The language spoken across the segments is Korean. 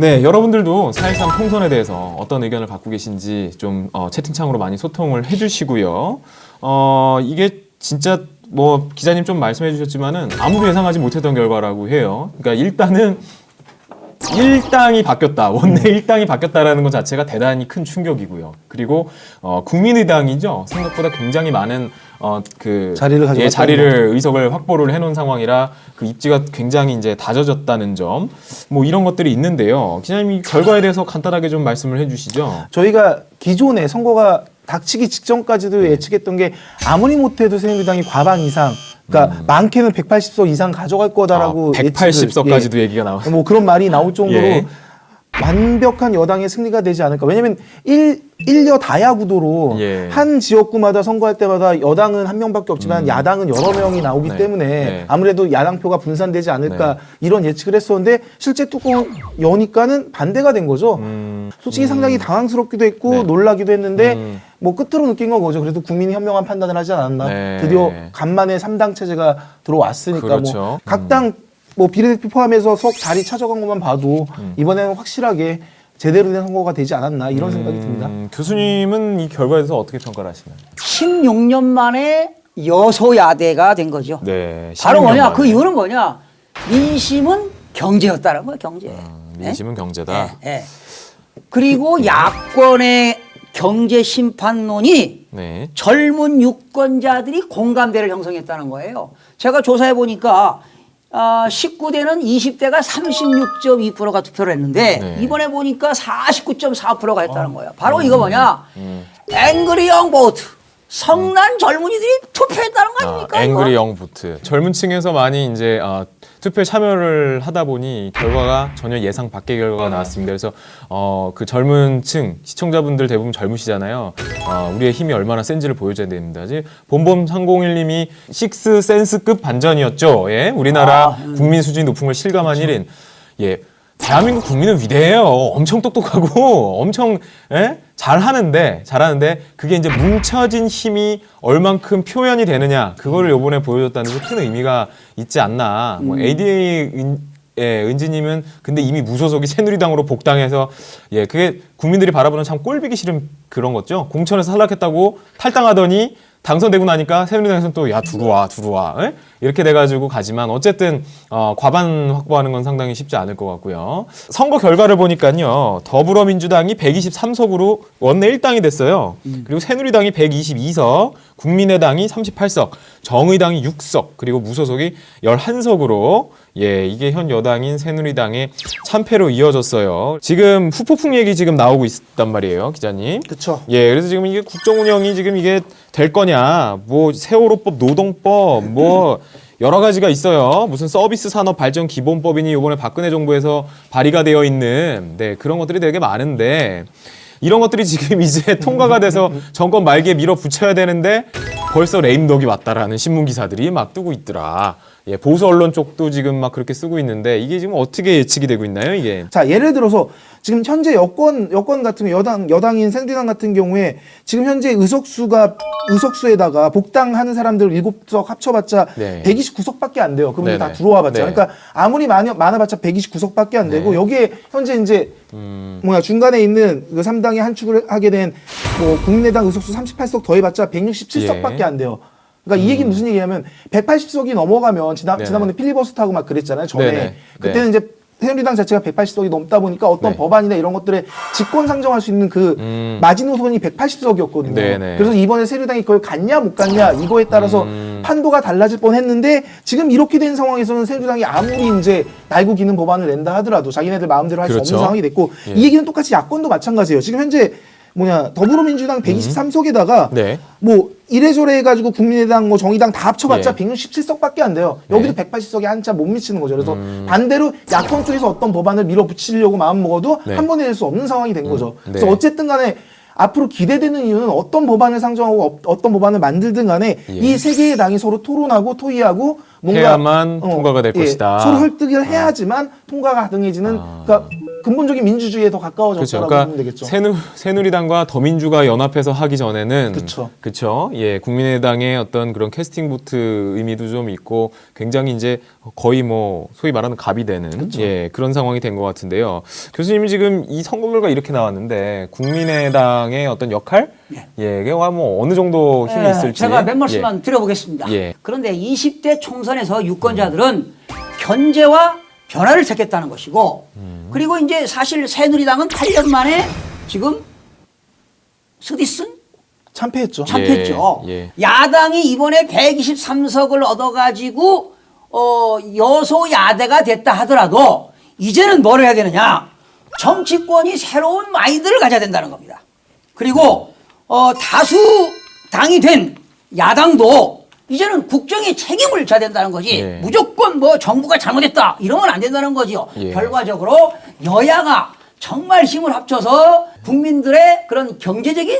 네, 여러분들도 4.13 총선에 대해서 어떤 의견을 갖고 계신지 좀 어, 채팅창으로 많이 소통을 해주시고요. 어, 이게 진짜 뭐 기자님 좀 말씀해 주셨지만은 아무도 예상하지 못했던 결과라고 해요. 그러니까 일단은 일당이 바뀌었다. 원내 일당이 바뀌었다라는 것 자체가 대단히 큰 충격이고요. 그리고 어, 국민의당이죠. 생각보다 굉장히 많은 어, 그 자리를 가져갔다는 예, 자리를 의석을 확보를 해놓은 상황이라 그 입지가 굉장히 이제 다져졌다는 점, 뭐 이런 것들이 있는데요. 기자님 이 결과에 대해서 간단하게 좀 말씀을 해주시죠. 저희가 기존에 선거가 닥치기 직전까지도 예측했던 게 아무리 못해도 새누리당이 과반 이상, 그러니까 많게는 180석 이상 가져갈 거다라고 아, 180석까지도 얘기가 나와. 예, 뭐 그런 말이 나올 정도로 예. 완벽한 여당의 승리가 되지 않을까. 왜냐면 일 일여 다야 구도로 예. 한 지역구마다 선거할 때마다 여당은 한 명밖에 없지만 야당은 여러 명이 나오기 네. 때문에 네. 아무래도 야당표가 분산되지 않을까 네. 이런 예측을 했었는데 실제 뚜껑 여니까는 반대가 된 거죠. 음, 솔직히 상당히 당황스럽기도 했고 네. 놀라기도 했는데 음. 뭐 끝으로 느낀 건 거죠. 그래도 국민이 현명한 판단을 하지 않았나. 네. 드디어 간만에 삼당 체제가 들어왔으니까 그렇죠. 뭐 각당 뭐 비례대표 포함해서 석 자리 찾아간 것만 봐도 음. 이번에는 확실하게 제대로 된 선거가 되지 않았나 이런 생각이 듭니다. 음, 교수님은 이 결과에 대해서 어떻게 평가를 하시나요? 16년 만에 여소야대가 된 거죠. 네, 바로 16년 뭐냐? 만에. 그 이유는 뭐냐? 민심은 경제였다는 거예요, 경제. 음, 민심은 경제다. 예, 예. 그리고 야권의 경제 심판론이 네. 젊은 유권자들이 공감대를 형성했다는 거예요. 제가 조사해 보니까 아, 19대는 20대가 36.2%가 투표를 했는데 네. 이번에 보니까 49.4%가 어. 했다는 거예요. 바로 이거 뭐냐? 음. 앵그리 영 보트. 성난 젊은이들이 투표했다는 거 아, 아닙니까? 앵그리 이거? 영 보트. 젊은 층에서 많이 이제 아, 투표에 참여를 하다 보니 결과가 전혀 예상 밖의 결과가 나왔습니다. 그래서 어, 그 젊은 층 시청자분들 대부분 젊으시잖아요. 어, 우리의 힘이 얼마나 센지를 보여줘야 됩니다. 이제 본범 301님이 식스 센스급 반전이었죠. 예, 우리나라 국민 수준이 높은 걸 실감한 일인. 예. 대한민국 국민은 위대해요. 엄청 똑똑하고 엄청 예? 잘하는데 잘하는데 그게 이제 뭉쳐진 힘이 얼만큼 표현이 되느냐 그거를 요번에 보여줬다는 게 큰 의미가 있지 않나. 뭐 ADA 은, 예, 은지님은 근데 이미 무소속이 새누리당으로 복당해서 예 그게 국민들이 바라보는 참 꼴보기 싫은 그런 거죠. 공천에서 탈락했다고 탈당하더니 당선되고 나니까 새누리당에서는 또 야 들어와 들어와 에? 이렇게 돼가지고 가지만 어쨌든 어, 과반 확보하는 건 상당히 쉽지 않을 것 같고요. 선거 결과를 보니까요 더불어민주당이 123석으로 원내 1당이 됐어요. 그리고 새누리당이 122석, 국민의당이 38석, 정의당이 6석, 그리고 무소속이 11석으로 예 이게 현 여당인 새누리당의 참패로 이어졌어요. 지금 후폭풍 얘기 지금 나오고 있단 말이에요, 기자님. 그렇죠. 예, 그래서 지금 이게 국정 운영이 지금 이게 될 거냐, 뭐 세월호법, 노동법, 뭐 여러 가지가 있어요. 무슨 서비스 산업 발전 기본법이니 이번에 박근혜 정부에서 발의가 되어 있는 네 그런 것들이 되게 많은데 이런 것들이 지금 이제 통과가 돼서 정권 말기에 밀어붙여야 되는데 벌써 레임덕이 왔다라는 신문 기사들이 막 뜨고 있더라. 예, 보수 언론 쪽도 지금 막 그렇게 쓰고 있는데 이게 지금 어떻게 예측이 되고 있나요, 이게? 자 예를 들어서 지금 현재 여권 여권 같은 여당 여당인 새누리당 같은 경우에 지금 현재 의석수가 의석수에다가 복당하는 사람들 일곱 석 합쳐봤자 네. 129석밖에 안 돼요. 그분들 다 네네. 들어와봤자 네. 그러니까 아무리 많이 많아봤자 129석밖에 안 되고 네. 여기에 현재 이제 음, 뭐야 중간에 있는 그 3당이 한축을 하게 된 뭐 국민의당 의석수 38석 더해봤자 167석밖에 예. 안 돼요. 그러니까 이 얘기 무슨 얘기냐면 180석이 넘어가면 지난 네네. 지난번에 필리버스터 하고 막 그랬잖아요. 전에 네네. 그때는 네. 이제 새누리당 자체가 180석이 넘다 보니까 어떤 네. 법안이나 이런 것들에 집권 상정할 수 있는 그 음. 마지노선이 180석이었거든요. 네네. 그래서 이번에 새누리당이 그걸 갔냐 못 갔냐 이거에 따라서 음. 판도가 달라질 뻔했는데 지금 이렇게 된 상황에서는 새누리당이 아무리 이제 날고 기는 법안을 낸다 하더라도 자기네들 마음대로 할수 그렇죠. 없는 상황이 됐고 예. 이 얘기는 똑같이 야권도 마찬가지예요. 지금 현재 뭐냐 더불어민주당 123석에다가 네. 뭐 이래저래 해가지고 국민의당 뭐 정의당 다 합쳐봤자 예. 167석밖에 안 돼요. 여기도 네. 180석이 한참 못 미치는 거죠. 그래서 반대로 야권 쪽에서 어떤 법안을 밀어붙이려고 마음 먹어도 네. 한 번에 낼 수 없는 상황이 된 거죠. 네. 그래서 어쨌든 간에 앞으로 기대되는 이유는 어떤 법안을 상정하고 어- 어떤 법안을 만들든 간에 예. 이세 개의 당이 서로 토론하고 토의하고 뭔가 어, 해야만 통과가 될 것이다. 서로 설득을 해야지만 통과가 가능해지는 아. 그러니까 근본적인 민주주의에 더 그렇죠. 가까워졌다라고 그러니까 보면 되겠죠. 새누, 새누리당과 더민주가 연합해서 하기 전에는 그쵸. 그쵸. 예, 국민의당의 어떤 그런 캐스팅 보트 의미도 좀 있고 굉장히 이제 거의 뭐 소위 말하는 갑이 되는 예, 그런 상황이 된 것 같은데요. 교수님이 지금 이 선거 결과 이렇게 나왔는데 국민의당의 어떤 역할 예. 예, 이게 뭐 어느 정도 힘이 예, 있을지 제가 몇 말씀만 드려보겠습니다. 예. 그런데 20대 총선에서 유권자들은 견제와 변화를 택했다는 것이고 그리고 이제 사실 새누리당은 8년 만에 지금 스디슨 참패했죠. 참패했죠. 예. 야당이 이번에 123석을 얻어가지고 어, 여소야대가 됐다 하더라도 이제는 뭘 해야 되느냐? 정치권이 새로운 마인드를 가져야 된다는 겁니다. 그리고 어, 다수 당이 된 야당도 이제는 국정에 책임을 져야 된다는 거지. 예. 무조건 뭐 정부가 잘못했다 이러면 안 된다는 거지요. 예. 결과적으로 여야가 정말 힘을 합쳐서 국민들의 그런 경제적인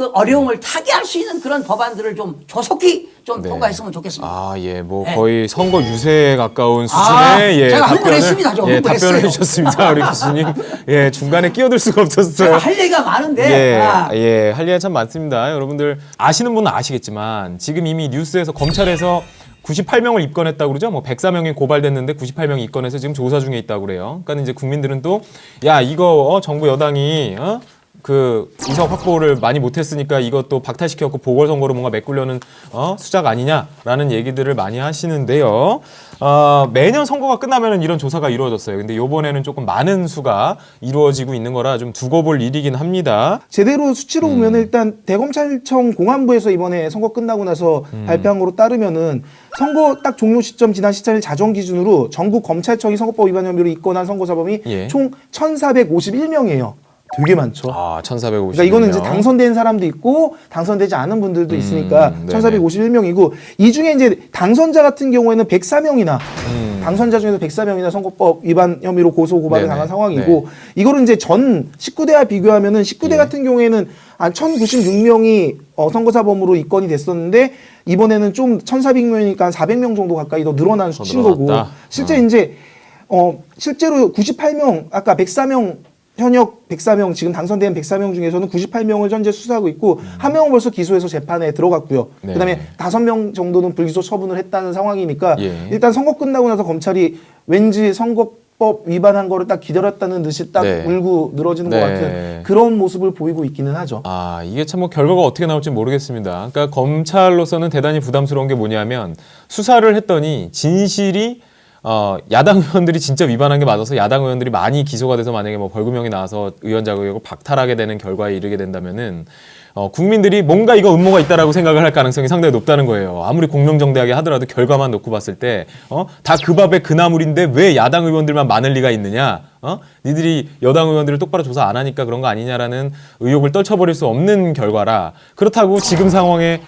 그 어려움을 타개할 수 있는 그런 법안들을 좀 조속히 좀 네. 통과했으면 좋겠습니다. 아, 예, 뭐 네. 거의 선거 유세에 가까운 수준의 아, 예, 제가 흥분했습니다. 좀 예, 흥분했어요. 답변을 해주셨습니다, 우리 교수님. 예, 중간에 끼어들 수가 없었어요. 제가 할 얘기가 많은데 예, 아, 예, 할 얘기가 참 많습니다. 여러분들 아시는 분은 아시겠지만 지금 이미 뉴스에서 검찰에서 98명을 입건했다고 그러죠. 뭐 104명이 고발됐는데 98명이 입건해서 지금 조사 중에 있다고 그래요. 그러니까 이제 국민들은 또 야, 이거 어, 정부 여당이 어? 그 의석 확보를 많이 못했으니까 이것도 박탈시켰고 보궐선거로 뭔가 메꾸려는 어? 수작 아니냐라는 얘기들을 많이 하시는데요. 어, 매년 선거가 끝나면은 이런 조사가 이루어졌어요. 근데 요번에는 조금 많은 수가 이루어지고 있는 거라 좀 두고 볼 일이긴 합니다. 제대로 수치로 음. 보면 일단 대검찰청 공안부에서 이번에 선거 끝나고 나서 음. 발표한 거로 따르면은 선거 딱 종료 시점 지난 시점일 자정 기준으로 전국 검찰청이 선거법 위반 혐의로 입건한 선거사범이 예. 총 1,451명이에요. 되게 많죠. 아, 1,450. 그러니까 이거는 이제 당선된 사람도 있고 당선되지 않은 분들도 있으니까 음, 네네. 1,451명이고 이 중에 이제 당선자 같은 경우에는 104명이나 음. 당선자 중에서 104명이나 선거법 위반 혐의로 고소 고발을 네네. 당한 상황이고 이거를 이제 전 19대와 비교하면은 19대 예. 같은 경우에는 한 1,096명이 어, 선거사범으로 입건이 됐었는데 이번에는 좀 1,400명이니까 한 400명 정도 가까이 더 늘어난 더 수치인 거고? 실제 어. 이제 어 실제로 98명 아까 104명 현역 104명 지금 당선된 104명 중에서는 98명을 현재 수사하고 있고 한 명은 벌써 기소해서 재판에 들어갔고요. 음. 네. 그다음에 다섯 명 정도는 불기소 처분을 했다는 상황이니까 예. 일단 선거 끝나고 나서 검찰이 왠지 선거법 위반한 거를 딱 기다렸다는 듯이 딱 네. 울고 늘어지는 네. 것 같은 그런 모습을 보이고 있기는 하죠. 아, 이게 참 뭐 결과가 어떻게 나올지 모르겠습니다. 그러니까 검찰로서는 대단히 부담스러운 게 뭐냐면 수사를 했더니 진실이 어, 야당 의원들이 진짜 위반한 게 맞아서 야당 의원들이 많이 기소가 돼서 만약에 뭐 벌금형이 나와서 의원 자격을 박탈하게 되는 결과에 이르게 된다면은 어, 국민들이 뭔가 이거 음모가 있다라고 생각을 할 가능성이 상당히 높다는 거예요. 아무리 공명정대하게 하더라도 결과만 놓고 봤을 때, 어, 다 그 밥에 그 나물인데 왜 야당 의원들만 많을 리가 있느냐? 어? 니들이 여당 의원들을 똑바로 조사 안 하니까 그런 거 아니냐라는 의혹을 떨쳐버릴 수 없는 결과라. 그렇다고 지금 상황에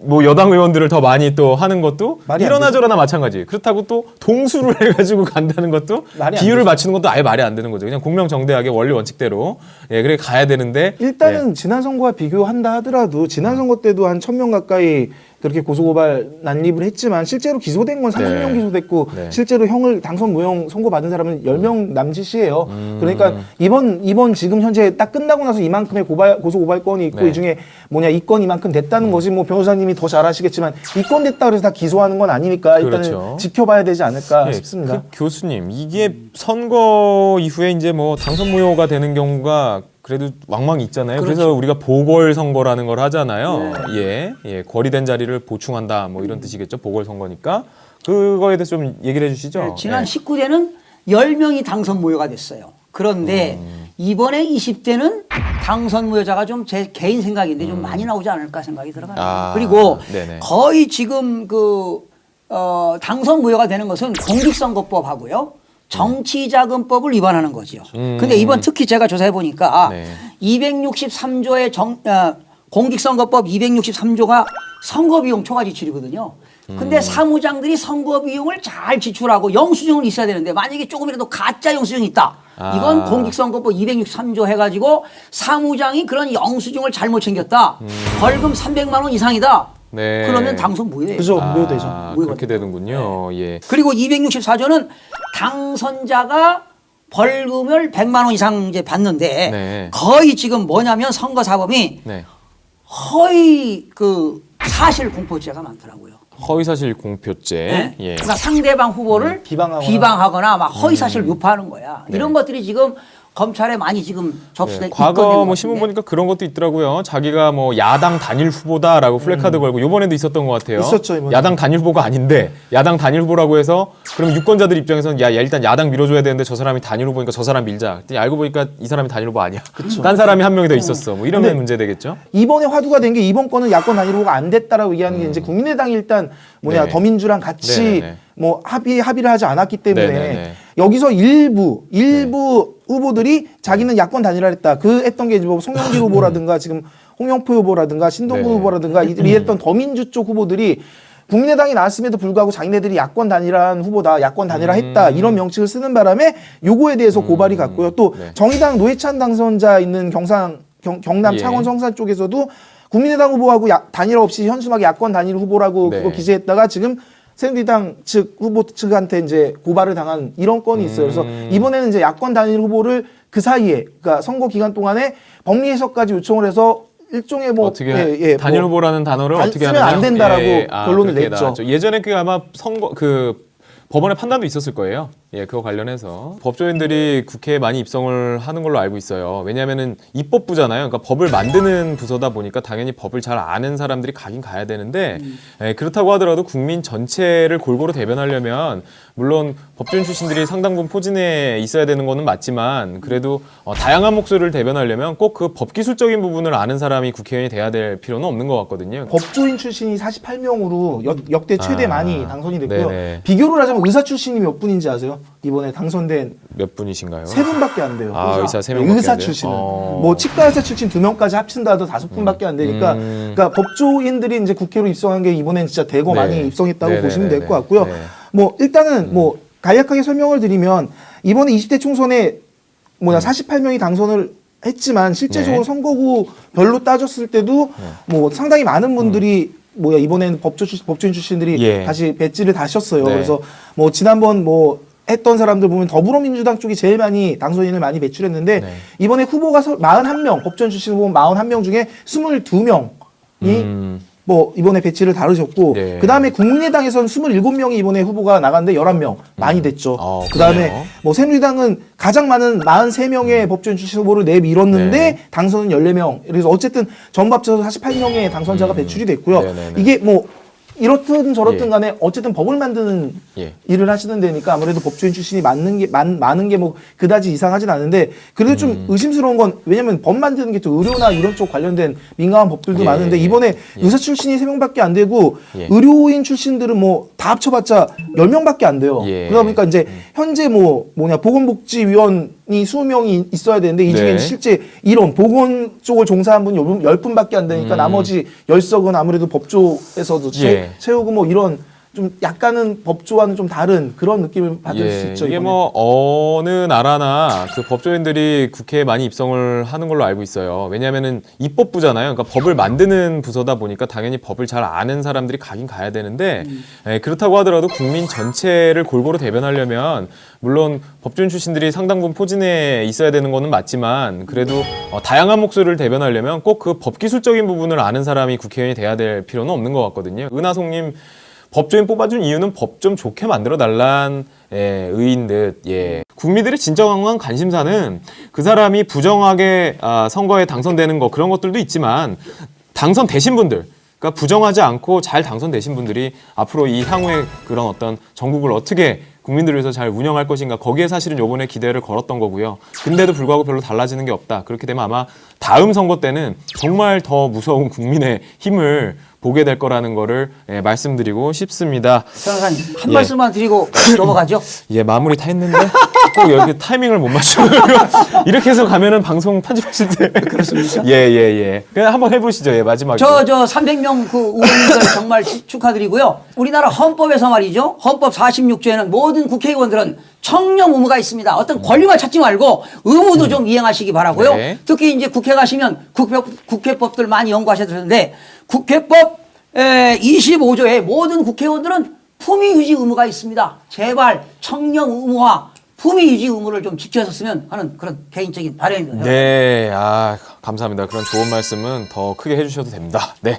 뭐 여당 의원들을 더 많이 또 하는 것도 이러나. 저러나 마찬가지. 그렇다고 또 동수를 해가지고 간다는 것도 비율을. 맞추는 것도 아예 말이 안 되는 거죠. 그냥 공명정대하게 원리 원칙대로 예 그래 가야 되는데 일단은 지난 선거와 비교한다 하더라도 지난 선거 때도 한 천 명 가까이 그렇게 고소고발 난립을 했지만 실제로 기소된 건 30명 네. 기소됐고 네. 실제로 형을 당선 무형 선고 받은 사람은 10명 남짓이에요. 음. 그러니까 이번 이번 지금 현재 딱 끝나고 나서 이만큼의 고발 고소 고발 건이 있고 네. 이 중에 뭐냐 이 건 이만큼 됐다는 거지 뭐 변호사님이 더 잘 아시겠지만 이 건 됐다 그래서 다 기소하는 건 아니니까 일단은 그렇죠. 지켜봐야 되지 않을까 예, 싶습니다. 그 교수님 이게 선거 이후에 이제 뭐 당선 무효가 되는 경우가 그래도 왕왕 있잖아요. 그래서 그렇죠. 우리가 보궐 선거라는 걸 하잖아요. 네. 예, 예, 거리된 자리를 보충한다 뭐 이런 뜻이겠죠. 보궐 선거니까 그거에 대해서 좀 얘기를 해주시죠. 네, 지난 예. 19대는 10명이 당선 무효가 됐어요. 그런데 음. 이번에 20대는 당선 무효자가 좀 제 개인 생각인데 좀 많이 나오지 않을까 생각이 들어가요. 음. 아, 그리고 네네. 거의 지금 그 어, 당선 무효가 되는 것은 공직선거법하고요. 정치자금법을 위반하는 거죠. 음. 근데 이번 특히 제가 조사해 보니까 네. 263조의 정, 어, 공직선거법 263조가 선거비용 초과 지출이거든요. 음. 근데 사무장들이 선거비용을 잘 지출하고 영수증은 있어야 되는데 만약에 조금이라도 가짜 영수증이 있다. 이건 아. 공직선거법 263조 해가지고 사무장이 그런 영수증을 잘못 챙겼다. 벌금 300만 원 이상이다. 음. 네. 그러면 당선 무효예요. 그죠 아, 무효되죠. 그렇게 되는군요. 예. 그리고 264조는 당선자가 벌금을 100만 원 이상 이제 받는데 네. 거의 지금 뭐냐면 선거 사범이 네. 허위 그 사실 공포죄가 많더라고요. 허위사실 공표죄. 네. 예. 그러니까 상대방 후보를 음, 비방하거나. 비방하거나 막 허위 사실을 유포하는 거야. 이런 것들이 지금 검찰에 많이 지금 접수돼 네, 과거 뭐것 신문. 보니까 그런 것도 있더라고요. 자기가 뭐 야당 단일 후보다라고 플래카드 걸고 요번에도 있었던 것 같아요. 음. 있었죠, 이번에. 야당 단일 후보가 아닌데 야당 단일 후보라고 해서 그럼 유권자들 입장에서는 야, 야, 일단 야당 밀어줘야 되는데 저 사람이 단일 후보니까 저 사람 밀자. 그랬더니 알고 보니까 이 사람이 단일 후보 아니야. 딴 사람이 한 명이 더 있었어. 뭐 이러면 근데 문제 되겠죠. 이번에 화두가 된 게 이번 건은 야권 단일 후보가 안 됐다라고 얘기하는 게 이제 국민의당이 일단 뭐냐 네. 더민주랑 같이 네 네 네. 뭐 합의 합의를 하지 않았기 때문에 네 네 네. 여기서 일부 일부 후보들이 자기는 야권 단일화 했다. 그 했던 게 뭐 송영길 후보라든가 지금 홍영표 후보라든가 신동구 네. 후보라든가 이들이 했던 더민주 쪽 후보들이 국민의당이 나왔음에도 불구하고 자기네들이 야권 단일화한 후보다, 야권 단일화했다 이런 명칭을 쓰는 바람에 요거에 대해서 고발이 갔고요. 또 네. 정의당 노회찬 당선자 있는 경상 경, 경남 예. 창원 성산 쪽에서도 국민의당 후보하고 야- 단일화 없이 현수막 야권 단일 후보라고 네. 그거 기재했다가 지금 새누리당 측 후보 측한테 이제 고발을 당한 이런 건이 있어요. 그래서 음. 이번에는 이제 야권 단일 후보를 그 사이에 그러니까 선거 기간 동안에 법리 해석까지 요청을 해서 일종의 뭐 어떻게 예, 예, 단일 뭐 후보라는 단어를 안 어떻게 쓰면 하느냐? 안 된다라고 결론을 그렇게 냈죠. 나왔죠. 예전에 그 아마 선거 그 법원의 판단도 있었을 거예요. 예, 그거 관련해서 법조인들이 국회에 많이 입성을 하는 걸로 알고 있어요. 왜냐하면은 입법부잖아요. 그러니까 법을 만드는 부서다 보니까 당연히 법을 잘 아는 사람들이 가긴 가야 되는데 예, 그렇다고 하더라도 국민 전체를 골고루 대변하려면 물론 법조인 출신들이 상당 부분 포진해 있어야 되는 거는 맞지만 그래도 어, 다양한 목소리를 대변하려면 꼭 그 법기술적인 부분을 아는 사람이 국회의원이 돼야 될 필요는 없는 것 같거든요. 법조인 출신이 48명으로 역, 대 최대 아, 많이 당선이 됐고요. 네네. 비교를 하자면 의사 출신이 몇 분인지 아세요? 이번에 당선된 몇 분이신가요? 세 분밖에 안 돼요. 아, 의사 세 네, 명밖에 의사 안 돼요? 출신은 어. 뭐 치과 의사 출신 두 명까지 합친다 하도 다섯 분밖에 안 되니까 음. 그러니까 법조인들이 이제 국회로 입성한 게 이번엔 진짜 대거 네. 많이 입성했다고 네네네네. 보시면 될 것 같고요. 네. 뭐 일단은 뭐 간략하게 설명을 드리면 이번에 20대 총선에 뭐냐 48명이 당선을 했지만 실제적으로 음. 네. 선거구 별로 따졌을 때도 뭐 상당히 많은 분들이 뭐야 이번에는 법조 출, 법조인 출신들이 음. 예. 다시 배지를 다셨어요. 네. 그래서 뭐 지난번 뭐 했던 사람들 보면 더불어민주당 쪽이 제일 많이 당선인을 많이 배출했는데 네. 이번에 후보가 서- 41명 법전 출신 후보 41명 중에 22명이 음. 뭐 이번에 배치를 다루셨고 네. 그다음에 국민의당에서는 27명이 이번에 후보가 나갔는데 11명 많이 됐죠. 어, 그다음에? 뭐 새누리당은 가장 많은 43명의 법전 출신 후보를 내밀었는데 네. 당선은 14명. 그래서 어쨌든 전부 합쳐서 48명의 당선자가 배출이 됐고요. 음. 네네네. 이게 뭐 이렇든 저렇든 예. 간에 어쨌든 법을 만드는 예. 일을 하시는 데니까 아무래도 법조인 출신이 많는 게 많, 많은 게 뭐 그다지 이상하진 않은데 그래도 좀 음. 의심스러운 건 왜냐면 법 만드는 게 또 의료나 이런 쪽 관련된 민감한 법들도 예, 많은데 예, 이번에 예. 의사 출신이 세명밖에안 되고 예. 의료인 출신들은 뭐 다 합쳐봤자 열명밖에안 돼요. 예. 그러다 보니까 이제 현재 뭐 뭐냐 보건복지위원 이 20명이 있어야 되는데 이 중에 네. 실제 이런 보건 쪽을 종사한 분이 10분밖에 안 되니까 음. 나머지 열석은 아무래도 법조에서도 채, 예. 채우고 뭐 이런 좀 약간은 법조와는 좀 다른 그런 느낌을 받을 수 예, 있죠. 이게 이번에. 뭐 어느 나라나 그 법조인들이 국회에 많이 입성을 하는 걸로 알고 있어요. 왜냐하면은 입법부잖아요. 그러니까 법을 만드는 부서다 보니까 당연히 법을 잘 아는 사람들이 가긴 가야 되는데 예, 그렇다고 하더라도 국민 전체를 골고루 대변하려면 물론 법조인 출신들이 상당 부분 포진해 있어야 되는 거는 맞지만 그래도 어, 다양한 목소리를 대변하려면 꼭 그 법기술적인 부분을 아는 사람이 국회의원이 돼야 될 필요는 없는 것 같거든요. 은하송님 법조인 뽑아준 이유는 법 좀 좋게 만들어 달란 예, 의인 듯 예. 국민들의 진정한 관심사는 그 사람이 부정하게 아, 선거에 당선되는 거 그런 것들도 있지만 당선되신 분들 그러니까 부정하지 않고 잘 당선되신 분들이 앞으로 이 향후에 그런 어떤 전국을 어떻게 국민들을 위해서 잘 운영할 것인가 거기에 사실은 요번에 기대를 걸었던 거고요. 근데도 불구하고 별로 달라지는 게 없다. 그렇게 되면 아마 다음 선거 때는 정말 더 무서운 국민의 힘을 보게 될 거라는 거를 예, 말씀드리고 싶습니다. 한 예. 말씀만 드리고 넘어가죠. 예, 마무리 다 했는데 꼭 여기 타이밍을 못 맞추고 이렇게 해서 가면은 방송 편집하실 때 그렇습니까? 예, 예, 예. 그냥 한번 해보시죠. 예, 마지막에. 저 저 300명 그 의원님들 정말 축- 축하드리고요. 우리나라 헌법에서 말이죠. 헌법 46조에는 모든 국회의원들은 청렴 의무가 있습니다. 어떤 권리만 찾지 말고 의무도 좀 이행하시기 바라고요. 네. 특히 이제 국회 가시면 국회, 국회법들 많이 연구하셔야 되는데 국회법 에, 25조에 모든 국회의원들은 품위 유지 의무가 있습니다. 제발 청렴 의무화 품위 유지 의무를 좀 지켰었으면 하는 그런 개인적인 바람입니다. 네, 아 감사합니다. 그런 좋은 말씀은 더 크게 해주셔도 됩니다. 네.